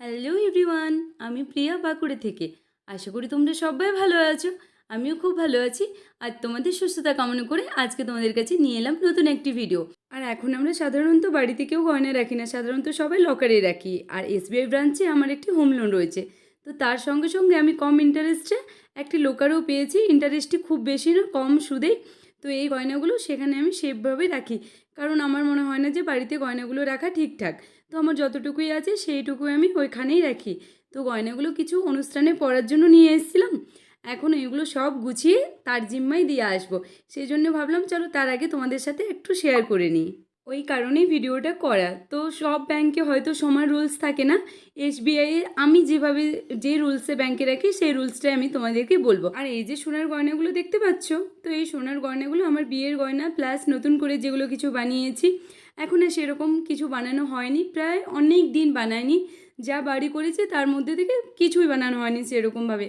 Hello everyone আমি প্রিয়া বাঁকুড়া থেকে। আশা করি তোমরা সবাই ভালো আছো, আমিও খুব ভালো আছি। আর তোমাদের সুস্থতা কামনা করে আজকে তোমাদের কাছে নিয়ে এলাম নতুন একটি ভিডিও আর এখন আমরা সাধারণত বাড়িতে কেউ গয়না রাখি না, সাধারণত সবাই লকারে রাখি। আর এসবিআই ব্রাঞ্চে আমার একটি হোম লোন রয়েছে। তো তার সঙ্গে সঙ্গে আমি কম ইন্টারেস্টে একটি লোকারও পেয়েছি। ইন্টারেস্টটি খুব বেশি না, কম সুদেই তো এই গয়নাগুলো সেখানে আমি সেভাবে রাখি। কারণ আমার মনে হয় না যে বাড়িতে গয়নাগুলো রাখা ঠিকঠাক। তো আমার যতটুকুই আছে সেইটুকুই আমি ওইখানেই রাখি। তো গয়নাগুলো কিছু অনুষ্ঠানে পরার জন্য নিয়ে এসেছিলাম। এখন এগুলো সব গুছিয়ে তার জিম্মাই দিয়ে আসব। সেই জন্য ভাবলাম, চলো তার আগে তোমাদের সাথে একটু শেয়ার করে নিই। ওই কারণেই ভিডিওটা করা। তো সব ব্যাংকে হয়তো সমান রুলস থাকে না। এসবিআই আমি যেভাবে, যে রুলসে ব্যাংকে রাখি, সেই রুলসটাই আমি তোমাদেরকে বলব। আর এই যে সোনার গয়নাগুলো দেখতে পাচ্ছ? তো এই সোনার গয়নাগুলো আমার বিয়ের গয়না প্লাস নতুন করে যেগুলো কিছু বানিয়েছি এখন আর সেরকম কিছু বানানো হয়নি। প্রায় অনেক দিন বানায়নি। যা বাড়ি করেছে তার মধ্যে থেকে কিছুই বানানো হয়নি সেরকমভাবে।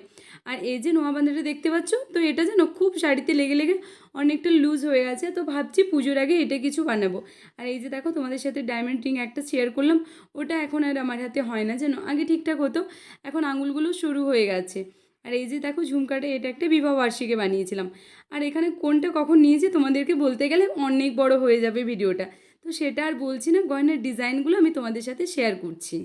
আর এই যে নোয়া বাঁধাটা দেখতে পাচ্ছ, তো এটা যেন খুব শাড়িতে লেগে লেগে অনেকটা লুজ হয়ে গেছে। তো ভাবছি পুজোর আগে এটা কিছু বানাবো। আর এই যে দেখো তোমাদের সাথে ডায়মন্ড রিং একটা শেয়ার করলাম, ওটা এখন আর আমার হাতে হয় না যেন। আগে ঠিকঠাক হতো, এখন আঙুলগুলো শুরু হয়ে গেছে। আর এই যে দেখো ঝুমকাটা, এটা একটা বিবাহ বার্ষিকে বানিয়েছিলাম। আর এখানে কোনটা কখন নিয়েছি তোমাদেরকে বলতে গেলে অনেক বড় হয়ে যাবে ভিডিওটা। তো সেটা আর বলছি না গয়নার ডিজাইনগুলো আমি তোমাদের সাথে শেয়ার করছি।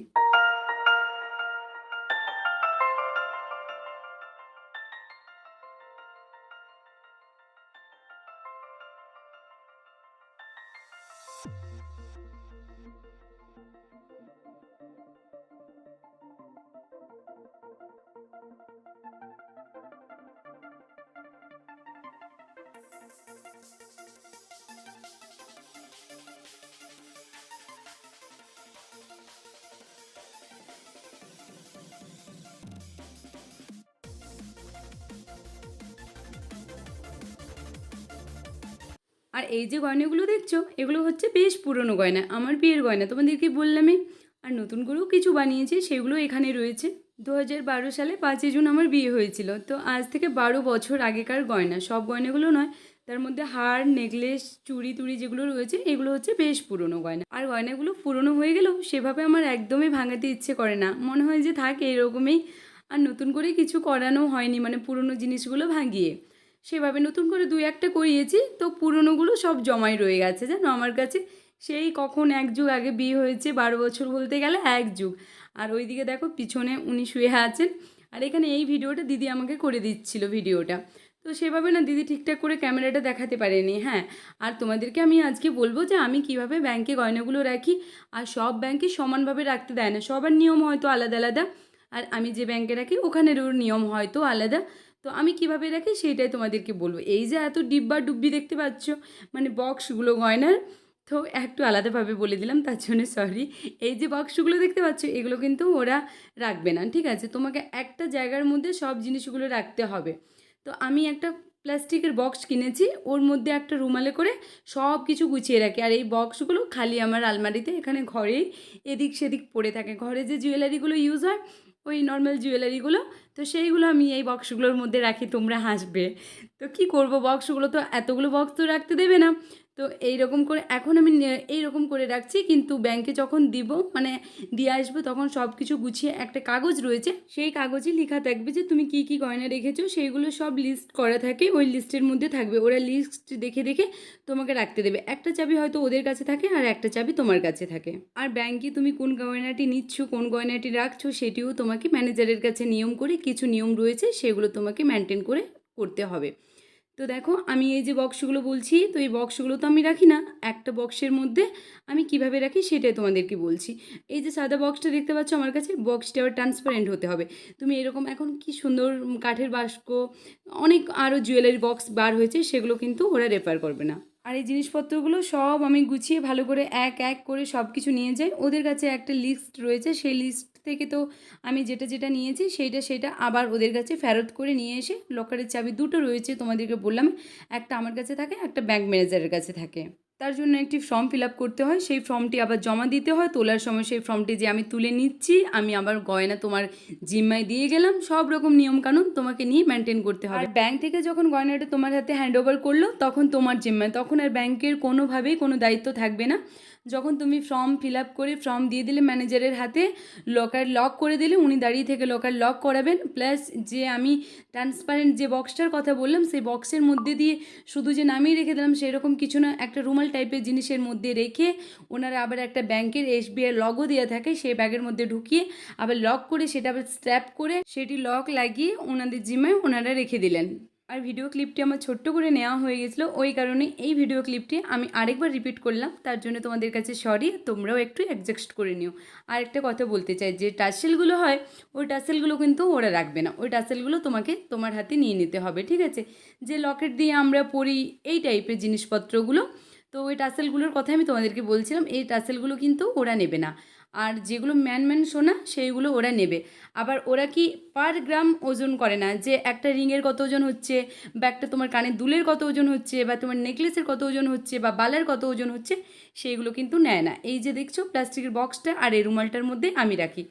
আর এই যে গয়নাগুলো দেখছ, এগুলো হচ্ছে বেশ পুরনো গয়না, আমার বিয়ের গয়না। তোমাদেরকে বললামই, আর নতুন করেও কিছু বানিয়েছি, সেগুলো এখানে রয়েছে। দু হাজার বারো সালে পাঁচই জুন আমার বিয়ে হয়েছিল, তো আজ থেকে বারো বছর আগেকার গয়না, সব গয়নাগুলো নয়, তার মধ্যে হার, নেকলেস, চুড়ি টুড়ি যেগুলো রয়েছে, এগুলো হচ্ছে বেশ পুরনো গয়না। আর গয়নাগুলো পুরনো হয়ে গেলেও সেভাবে আমার একদমই ভাঙাতে ইচ্ছে করে না, মনে হয় যে থাক, এরকমই, আর নতুন করে কিছু করানো হয়নি মানে পুরনো জিনিসগুলো ভাঙিয়ে। সেভাবে নতুন করে দুই একটা করিয়েছি। তো পুরনোগুলো সব জমাই রয়ে গেছে জানো আমার কাছে। সেই কখন এক যুগ আগে বিয়ে হয়েছে, বারো বছর বলতে গেলে এক যুগ। আর ওইদিকে দেখো পিছনে উনি শুয়ে আছেন। আর এখানে এই ভিডিওটা দিদি আমাকে করে দিচ্ছিল ভিডিওটা। তো সেভাবে না দিদি ঠিকঠাক করে ক্যামেরাটা দেখাতে পারেনি হ্যাঁ। আর তোমাদেরকে আমি আজকে বলব যে আমি কীভাবে ব্যাংকে গয়নাগুলো রাখি আর সব ব্যাংকে সমানভাবে রাখতে দেয় না। সবার নিয়ম হয়তো আলাদা আলাদা। আর আমি যে ব্যাংকে রাখি, ওখানেরও নিয়ম হয়তো আলাদা। তো আমি কীভাবে রাখি সেইটাই তোমাদেরকে বলব। এই যে এত ডিব্বা ডুব্বি দেখতে পাচ্ছ মানে বক্সগুলো গয়নার, তো একটু আলাদাভাবে বলে দিলাম, তার জন্য সরি এই যে বক্সগুলো দেখতে পাচ্ছ, এগুলো কিন্তু ওরা রাখবে না, ঠিক আছে? তোমাকে একটা জায়গার মধ্যে সব জিনিসগুলো রাখতে হবে। তো আমি একটা প্লাস্টিকের বক্স কিনেছি, ওর মধ্যে একটা রুমালে করে সব কিছু গুছিয়ে রাখি। আর এই বক্সগুলো খালি আমার আলমারিতে, এখানে ঘরেই এদিক সেদিক পড়ে থাকে। ঘরে যে জুয়েলারিগুলো ইউজ হয় ওই নর্মাল জুয়েলারিগুলো তো সেইগুলো আমি এই বক্সগুলোর মধ্যে রাখি, তোমরা হাসবে। তো কি করব? বক্সগুলো তো এতগুলো বক্স তো রাখতে দেবে না। তো এই রকম করে, এখন আমি এই রকম করে রাখছি। কিন্তু ব্যাংকে যখন দিব মানে দিয়ে আসব, তখন সব কিছু গুছিয়ে একটা কাগজ রয়েছে। সেই কাগজে লেখা থাকবে যে, তুমি কি কি গয়না রেখেছো? সেইগুলো সব লিস্ট করা থাকে। ওই লিস্টের মধ্যে থাকবে। ওরা লিস্ট দেখে দেখে তোমাকে রাখতে দেবে। একটা চাবি হয়তো ওদের কাছে থাকে আর একটা চাবি তোমার কাছে থাকে। আর ব্যাংকে তুমি কোন গয়নাটি নিচ্ছ, কোন গয়নাটি রাখছো, সেটিও তোমাকে ম্যানেজারের কাছে নিয়ম করে কিছু নিয়ম রয়েছে, সেগুলো তোমাকে মেনটেন করে করতে হবে। তো দেখো, আমি এই যে বক্সগুলো বলছি, তো এই বক্সগুলো তো আমি রাখি না। একটা বক্সের মধ্যে আমি কীভাবে রাখি সেটাই তোমাদেরকে বলছি। এই যে সাদা বক্সটা দেখতে পাচ্ছ, আমার কাছে বক্সটা আবার ট্রান্সপারেন্ট হতে হবে। তুমি এরকম এখন কি সুন্দর কাঠের বাস্ক, অনেক আরও জুয়েলারি বক্স বার হয়েছে, সেগুলো কিন্তু ওরা রেফার করবে না। আর এই জিনিসপত্রগুলো সব আমি গুছিয়ে ভালো করে এক এক করে সব কিছু নিয়ে যাই। ওদের কাছে একটা লিস্ট রয়েছে, সেই লিস্ট থেকে তো আমি যেটা যেটা নিয়েছি সেইটা সেটা আবার ওদের কাছে ফেরত করে নিয়ে এসে লকারের চাবি দুটো রয়েছে তোমাদেরকে বললাম, একটা আমার কাছে থাকে, একটা ব্যাংক ম্যানেজারের কাছে থাকে। তার জন্য একটি ফর্ম ফিল করতে হয়, সেই ফর্মটি আবার জমা দিতে হয়, তোলার সময় সেই ফর্মটি যে আমি তুলে নিচ্ছি, আমি আবার গয়না তোমার জিম্মায় দিয়ে গেলাম, সব রকম নিয়মকানুন তোমাকে নিয়ে মেনটেন করতে হবে। আর ব্যাংক থেকে যখন গয়নাটা তোমার হাতে হ্যান্ড ওভার করল, তখন তোমার জিম্মায়, তখন আর ব্যাংকের কোনোভাবেই কোনো দায়িত্ব থাকবে না। যখন তুমি ফর্ম ফিল আপ করে ফর্ম দিয়ে দিলে ম্যানেজারের হাতে লকার লক করে দিলে, উনি দাঁড়িয়ে থেকে লকার লক করাবেন। প্লাস যে আমি ট্রান্সপারেন্ট যে বক্সটার কথা বললাম, সেই বক্সের মধ্যে দিয়ে শুধু যে নামিয়ে রেখে দিলাম, সেরকম কিছু না। একটা রুমাল টাইপের জিনিসের মধ্যে রেখে ওনারা আবার একটা ব্যাংকের এসবিআই লগও দেওয়া থাকে, সেই ব্যাগের মধ্যে ঢুকিয়ে আবার লক করে সেটা আবার স্ট্র্যাপ করে সেটি লক লাগিয়ে ওনাদের জিম্মায় ওনারা রেখে দিলেন। আর ভিডিও ক্লিপটি আমার ছোট্ট করে নেওয়া হয়ে গেছিল, ওই কারণে এই ভিডিও ক্লিপটি আমি আরেকবার রিপিট করলাম। তার জন্য তোমাদের কাছে সরি তোমরাও একটু অ্যাডজাস্ট করে নিও। আর একটা কথা বলতে চাই, যে টাসেলগুলো হয়, ওই টাসেলগুলো কিন্তু ওরা রাখবে না। ওই টাসেলগুলো তোমাকে তোমার হাতে নিয়ে নিতে হবে, ঠিক আছে? যে লকেট দিয়ে আমরা পরি এই টাইপের জিনিসপত্রগুলো, তো ওই টাসেলগুলোর কথা আমি তোমাদেরকে বলছিলাম, এই টাসেলগুলো কিন্তু ওরা নেবে না। আর যেগুলো ম্যান ম্যান সোনা, সেইগুলো ওরা নেবে। আবার ওরা কি পার গ্রাম ওজন করে না? যে একটা রিংয়ের কত ওজন হচ্ছে, বা একটা তোমার কানের দুলের কত ওজন হচ্ছে, বা তোমার নেকলেসের কত ওজন হচ্ছে, বা বালের কত ওজন হচ্ছে, সেইগুলো কিন্তু নেয় না। এই যে দেখছ, প্লাস্টিকের বক্সটা আর এই রুমালটার মধ্যে আমি রাখি।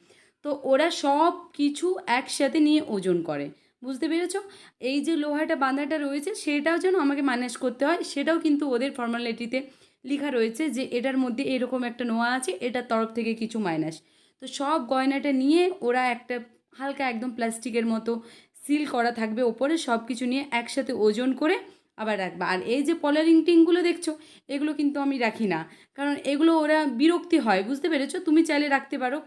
তো ওরা সব কিছু একসাথে নিয়ে ওজন করে। বুঝতে পেরেছ? এই যে লোহাটা বাঁধাটা রয়েছে, সেটাও যেন আমাকে ম্যানেজ করতে হয়, সেটাও কিন্তু ওদের ফর্মালিটিতে লেখা রয়েছে যে এটার মধ্যে এরকম একটা নোয়া আছে, এটার তরফ থেকে কিছু মাইনাস তো সব গয়নাটা নিয়ে ওরা একটা হালকা একদম প্লাস্টিকের মতো সিল করা থাকবে ওপরে সব কিছু নিয়ে একসাথে ওজন করে আবার রাখবা। আর এই যে পলারিং টিংগুলো দেখছ, এগুলো কিন্তু আমি রাখি না। কারণ এগুলো ওরা বিরক্তি হয়, বুঝতে পেরেছ? তুমি চাইলে রাখতে পারো।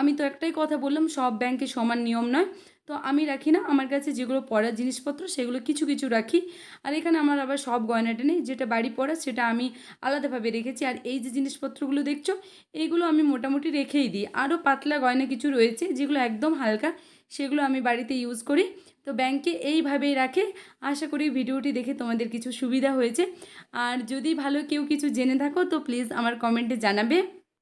আমি তো একটাই কথা বললাম, সব ব্যাংকে সমান নিয়ম নয়। তো আমি রাখি না, আমার কাছে যেগুলো পড়ার জিনিসপত্র সেগুলো কিছু কিছু রাখি। আর এখানে আমার আবার সব গয়নাটা নেই, যেটা বাড়ি পড়া সেটা আমি আলাদাভাবে রেখেছি। আর এই যে জিনিসপত্রগুলো দেখছ এইগুলো আমি মোটামুটি রেখেই দিই। আরও পাতলা গয়না কিছু রয়েছে, যেগুলো একদম হালকা, সেগুলো আমি বাড়িতে ইউজ করি। তো ব্যাংকে এইভাবেই রাখে। আশা করি ভিডিওটি দেখে তোমাদের কিছু সুবিধা হয়েছে। আর যদি ভালো কেউ কিছু জেনে থাকো, তো প্লিজ আমার কমেন্টে জানাবে।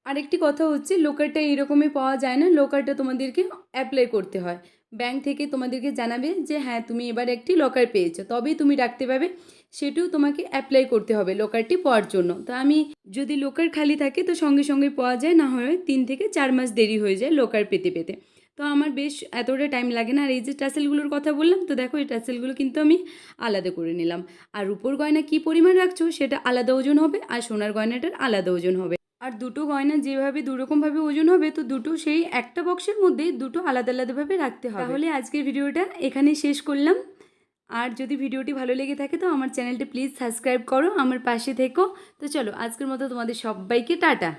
আরেকটি কথা হচ্ছে লোকারটা এরকমই পাওয়া যায় না লোকারটা তোমাদেরকে অ্যাপ্লাই করতে হয়। ব্যাংক থেকে তোমাদেরকে জানাবে যে হ্যাঁ তুমি এবার একটি লকার পেয়েছ। তবেই তুমি রাখতে পাবে সেটিও তোমাকে অ্যাপ্লাই করতে হবে লোকারটি পাওয়ার জন্য। তো আমি যদি লোকার খালি থাকে, তো সঙ্গে সঙ্গে পাওয়া যায়। না হয় তিন থেকে চার মাস দেরি হয়ে যায় লোকার পেতে পেতে। তো আমার বেশ এতটা টাইম লাগে না। আর এই যে টাসেলগুলোর কথা বললাম, তো দেখো এই টাসেলগুলো কিন্তু আমি আলাদা করে নিলাম। আর রূপোর গয়না কী পরিমাণ রাখছো, সেটা আলাদা ওজন হবে, আর সোনার গয়নাটার আলাদা ওজন হবে। আর দুটো গয়না যেভাবে দুরকমভাবে ওজন হবে, তো দুটো সেই একটা বক্সের মধ্যে দুটো আলাদা আলাদাভাবে রাখতে হবে। তাহলে আজকের ভিডিওটা এখানে শেষ করলাম। আর যদি ভিডিওটি ভালো লেগে থাকে, তো আমার চ্যানেলটি প্লিজ সাবস্ক্রাইব করো, আমার পাশে থেকো। তো চলো, আজকের মতো তোমাদের সবাইকে টাটা।